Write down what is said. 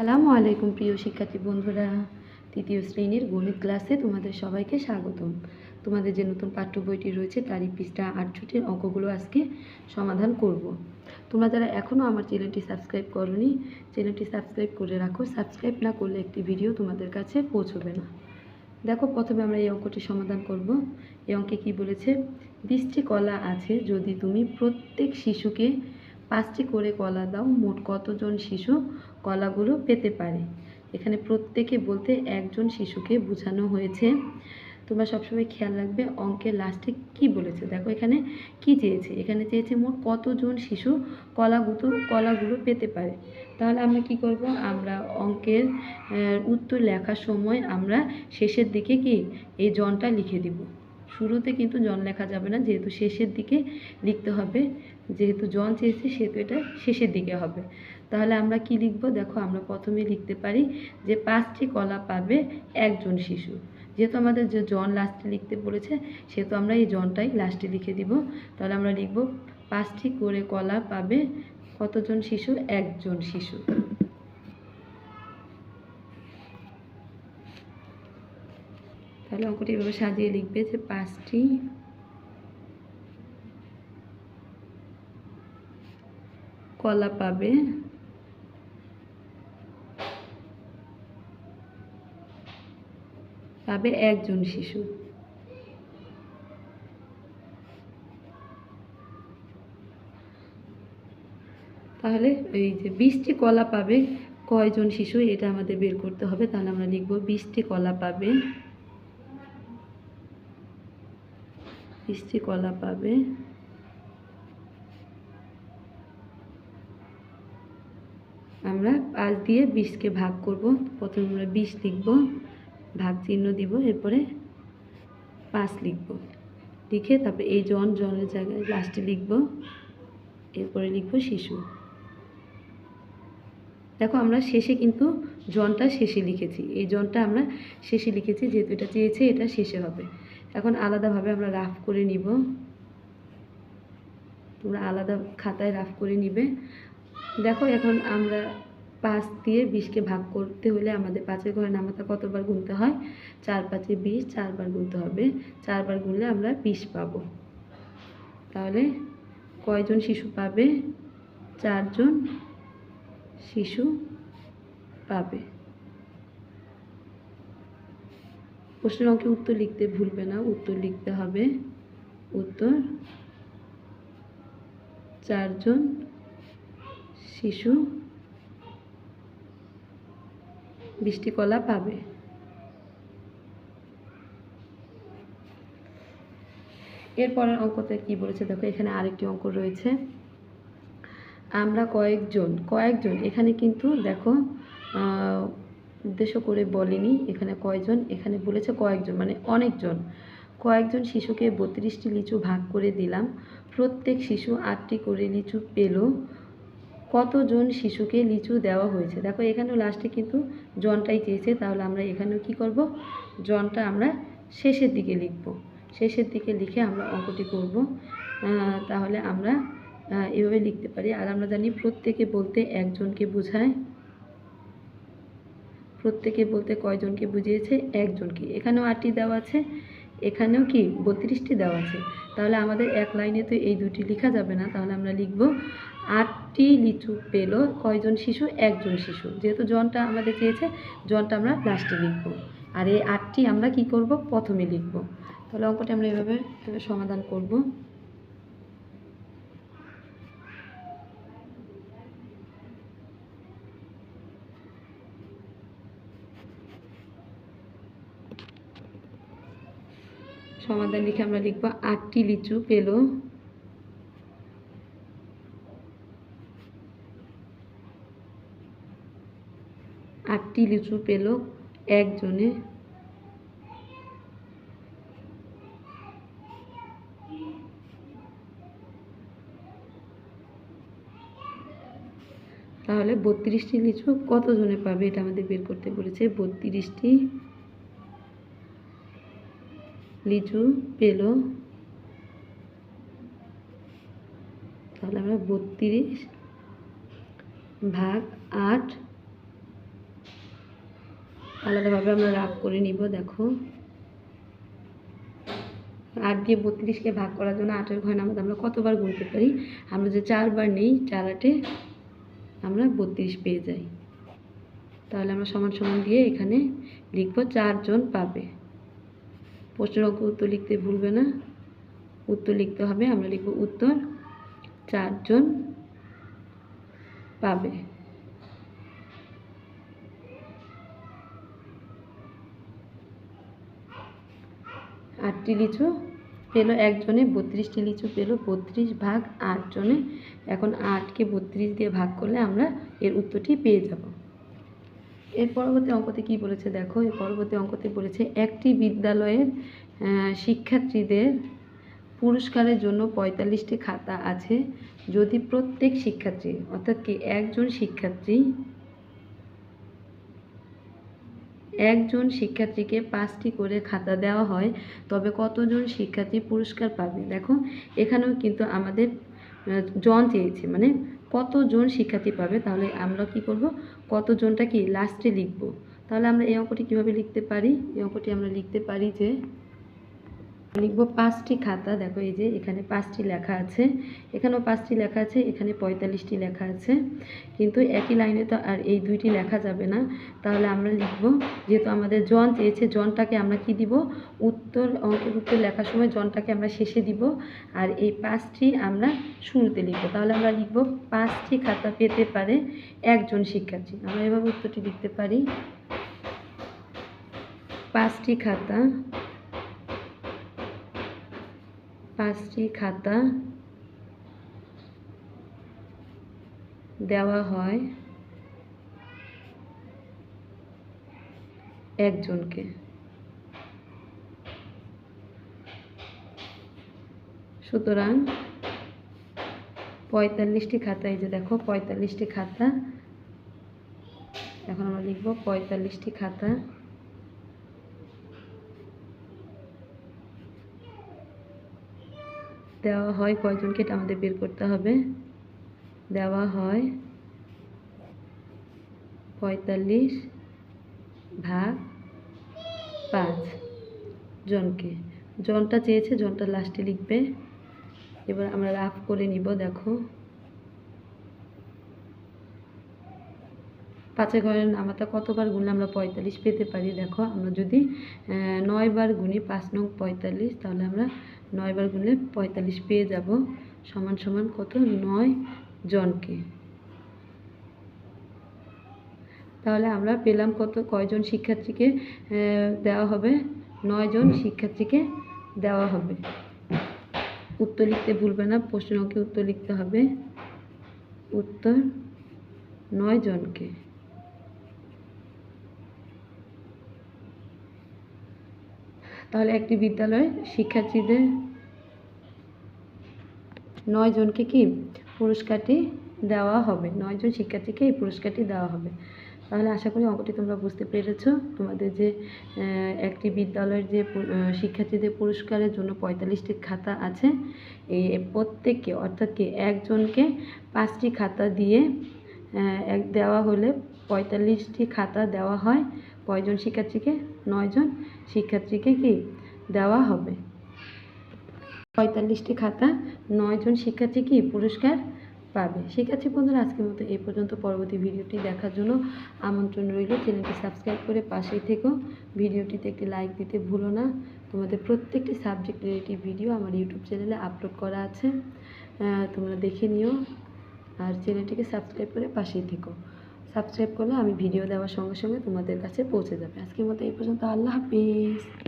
সালামু আলাইকুম প্রিয় শিক্ষার্থী বন্ধুরা, তৃতীয় শ্রেণির গণিত ক্লাসে তোমাদের সবাইকে স্বাগতম। তোমাদের যে নতুন পাঠ্য বইটি রয়েছে, তারই পৃষ্ঠা আটষট্টির অঙ্কগুলো আজকে সমাধান করব। তোমরা যারা এখনও আমার চ্যানেলটি সাবস্ক্রাইব করনি, চ্যানেলটি সাবস্ক্রাইব করে রাখো। সাবস্ক্রাইব না করলে একটি ভিডিও তোমাদের কাছে পৌঁছবে না। দেখো, প্রথমে আমরা এই অঙ্কটি সমাধান করব। এই অঙ্কে কি বলেছে? বিশটি কলা আছে যদি তুমি প্রত্যেক শিশুকে পাঁচটি করে কলা দাও, মোট কতজন শিশু কলাগুলো পেতে পারে। এখানে প্রত্যেকে বলতে একজন শিশুকে বোঝানো হয়েছে। তোমরা সবসময় খেয়াল রাখবে, অঙ্কের লাস্টে কি বলেছে? দেখো এখানে কি চেয়েছে? এখানে চেয়েছে মোট কতজন শিশু কলাগুলো কলাগুলো পেতে পারে? তাহলে আমরা কি করব? আমরা অঙ্কের উত্তর লেখার সময় আমরা শেষের দিকে কি? এই জনটা লিখে দিব। শুরুতে কিন্তু জন লেখা যাবে না, যেহেতু শেষের দিকে লিখতে হবে। যেহেতু জন চেয়েছে, সেহেতু এটা শেষের দিকে হবে। তাহলে আমরা কি লিখব? দেখো আমরা প্রথমে লিখতে পারি যে পাঁচটি কলা পাবে একজন শিশু। যেহেতু আমাদের যে জন লাস্টে লিখতে বলেছে, সেহেতু আমরা এই জনটাই লাস্টে লিখে দিব। তাহলে আমরা লিখব পাঁচটি করে কলা পাবে কতজন শিশু? একজন শিশু। তাহলে অঙ্কটি এভাবে সাজিয়ে লিখবে যে পাঁচটি কলা পাবে পাবে একজন শিশু। তাহলে এই যে বিশটি কলা পাবে, কয়জন শিশু এটা আমাদের বের করতে হবে, তাহলে আমরা লিখব বিশটি কলা পাবে। বিশটি কলা পাবে। আমরা পাঁচ দিয়ে বিশকে ভাগ করব, প্রথমে আমরা বিশ লিখব। ভাগ চিহ্ন দিব, এরপরে পাঁচ লিখব। লিখে তারপরে এই জন, জনের জায়গায় লাস্টে লিখব, এরপরে লিখব শিশু। দেখো আমরা শেষে কিন্তু জনটা শেষে লিখেছি। এই জনটা আমরা শেষে লিখেছি, যেহেতু এটা চেয়েছে, এটা শেষে হবে। এখন আলাদাভাবে আমরা রাফ করে নিব। তোমরা আলাদা খাতায় রাফ করে নিবে। দেখো এখন আমরা পাঁচ দিয়ে বিশকে ভাগ করতে হলে আমাদের পাঁচের ঘরে নামাতা কতবার গুনতে হয়? চার পাঁচে বিশ, চারবার গুনতে হবে। চারবার গুনলে আমরা বিশ পাবো। তাহলে কয়জন শিশু পাবে? চারজন শিশু পাবে। প্রশ্নের অঙ্কে উত্তর লিখতে ভুলবে না। উত্তর লিখতে হবে উত্তর চারজন শিশু বৃষ্টি কলা পাবে। এরপরের অঙ্কতে কি বলেছে? দেখো, এখানে আরেকটি অঙ্ক রয়েছে। আমরা কয়েকজন কয়েকজন, এখানে কিন্তু দেখো উদ্দেশ্য করে বলেনি, এখানে কয়জন? এখানে বলেছে কয়েকজন মানে অনেকজন। কয়েকজন শিশুকে বত্রিশটি লিচু ভাগ করে দিলাম। প্রত্যেক শিশু আটটি করে লিচু পেল। কতজন শিশুকে লিচু দেওয়া হয়েছে? দেখো, এখানেও লাস্টে কিন্তু জনটাই চেয়েছে, তাহলে আমরা এখানেও কি করব? জনটা আমরা শেষের দিকে লিখব। শেষের দিকে লিখে আমরা অঙ্কটি করব। তাহলে আমরা এভাবে লিখতে পারি। আর আমরা জানি প্রত্যেকে বলতে একজনকে বোঝায়। প্রত্যেকে বলতে কয়জনকে বুঝিয়েছে? একজনকে। এখানেও আটটি দেওয়া আছে। এখানেও কি বত্রিশটি দেওয়া আছে? তাহলে আমাদের এক লাইনে তো এই দুটি লেখা যাবে না। তাহলে আমরা লিখব, আটটি লিচু পেল, কয়জন শিশু? একজন শিশু। যেহেতু জনটা আমাদের চেয়েছে, জনটা আমরা লাস্টে লিখব। আর এই আটটি আমরা কি করব? প্রথমে লিখব। তাহলে অঙ্কটা আমরা এভাবে সমাধান করব। সমাধান লিখে আমরা লিখব আটটি লিচু পেল। আটটি লিচু পেল একজনে। তাহলে বত্রিশটি লিচু কতজনে পাবে এটা আমাদের বের করতে বলেছে। বত্রিশটি লিচু, পেল। তাহলে আমরা বত্রিশ ভাগ আট। আলাদাভাবে আমরা রাগ করে নিব, দেখো। আট দিয়ে বত্রিশকে ভাগ করার জন্য আটের ঘর নামাতে আমরা কতবার গুনতে পারি? আমরা যে চারবার নেই, চার আটে আমরা বত্রিশ পেয়ে যাই। তাহলে আমরা সমান সমান দিয়ে এখানে লিখব চারজন পাবে। প্রশ্নের অঙ্ক উত্তর লিখতে ভুলবে না। উত্তর লিখতে হবে, আমরা লিখব উত্তর। চারজন পাবে। আটটি লিচু পেল, একজনে বত্রিশটি লিচু পেল, বত্রিশ ভাগ আটজনে। এখন আটকে বত্রিশ দিয়ে ভাগ করলে আমরা এর উত্তরটি পেয়ে যাব। এর পরবর্তী অঙ্কতে কি বলেছে দেখো? এর পরবর্তী অঙ্কতে বলেছে, একটি বিদ্যালয়ের শিক্ষার্থীদের পুরস্কারের জন্য পঁয়তাল্লিশটি খাতা আছে। যদি প্রত্যেক শিক্ষার্থী, অর্থাৎ কি একজন শিক্ষার্থী, একজন শিক্ষার্থীকে পাঁচটি করে খাতা দেওয়া হয়, তবে কতজন শিক্ষার্থী পুরস্কার পাবে? দেখো, এখানেও কিন্তু আমাদের জন চেয়েছে। মানে কতজন শিক্ষার্থী পাবে? তাহলে আমরা কি করব? কতজনটা কি লাস্টে লিখব? তাহলে আমরা এই অঙ্কটি কীভাবে লিখতে পারি? এই অঙ্কটি আমরা লিখতে পারি যে লিখব পাঁচটি খাতা, দেখো এই যে এখানে পাঁচটি লেখা আছে, এখানেও পাঁচটি লেখা আছে, এখানে পঁয়তাল্লিশটি লেখা আছে, কিন্তু একই লাইনে তো আর এই দুইটি লেখা যাবে না। তাহলে আমরা লিখব, যেহেতু আমাদের জন চেয়েছে, জনটাকে আমরা কি দিব? উত্তর অঙ্কের উত্তর লেখার সময় জনটাকে আমরা শেষে দিব, আর এই পাঁচটি আমরা শুরুতে লিখব। তাহলে আমরা লিখব পাঁচটি খাতা পেতে পারে একজন শিক্ষার্থী। আমরা এভাবে উত্তরটি লিখতে পারি। পাঁচটি খাতা পাঁচটি খাতা দেওয়া হয় একজনকে। সুতরাং পঁয়তাল্লিশটি খাতা, এই যে দেখো পঁয়তাল্লিশটি খাতা। এখন আমরা লিখব পঁয়তাল্লিশটি খাতা। দেওয়া হয়, কয়জনকে এটা আমাদের বের করতে হবে। দেওয়া হয় পঁয়তাল্লিশ ভাগ পাঁচ জনকে। জনটা চেয়েছে, জনটা লাস্টে লিখবে। এবার আমরা রাফ করে নিব, দেখো। পাঁচে ঘরের নামাতা কতবার গুনলে আমরা পঁয়তাল্লিশ পেতে পারি? দেখো, আমরা যদি নয় বার গুনি পাঁচ নং পঁয়তাল্লিশ, তাহলে আমরা নয় বার গুনলে পঁয়তাল্লিশ পেয়ে যাব। সমান সমান কত? নয় জনকে। তাহলে আমরা পেলাম কত? কয়জন শিক্ষার্থীকে দেওয়া হবে? নয় জন শিক্ষার্থীকে দেওয়া হবে। উত্তর লিখতে ভুলবে না প্রশ্ন অঙ্কে উত্তর লিখতে হবে। উত্তর নয় জনকে। তাহলে একটি বিদ্যালয়ে শিক্ষার্থীদের নয় জনকে কি পুরস্কারটি দেওয়া হবে? নয়জন শিক্ষার্থীকে এই পুরস্কারটি দেওয়া হবে। তাহলে আশা করি অঙ্কটি তোমরা বুঝতে পেরেছ। তোমাদের যে একটি বিদ্যালয়ের যে শিক্ষার্থীদের পুরস্কারের জন্য পঁয়তাল্লিশটি খাতা আছে, এই প্রত্যেককে, অর্থাৎ কি একজনকে পাঁচটি খাতা দিয়ে এক, দেওয়া হলে পঁয়তাল্লিশটি খাতা দেওয়া হয়। কয়জন শিক্ষার্থীকে? নয়জন। শিক্ষার্থীকে কি দেওয়া হবে? পঁয়তাল্লিশটি খাতা, নয়জন শিক্ষার্থী কি পুরস্কার পাবে? শিক্ষার্থী বন্ধুরা, আজকের মতো এই পর্যন্ত। পরবর্তী ভিডিওটি দেখার জন্য আমন্ত্রণ রইল। চ্যানেলটি সাবস্ক্রাইব করে পাশেই থেকো। ভিডিওটিতে একটি লাইক দিতে ভুলো না। তোমাদের প্রত্যেকটি সাবজেক্ট রিলেটিভ ভিডিও আমার ইউটিউব চ্যানেলে আপলোড করা আছে। তোমরা দেখে নিও। আর চ্যানেলটিকে সাবস্ক্রাইব করে পাশেই থেকো। সাবস্ক্রাইব করলে আমি ভিডিও দেওয়ার সঙ্গে সঙ্গে তোমাদের কাছে পৌঁছে যাবে। আজকের মতো এই পর্যন্ত, আল্লাহ হাফিজ।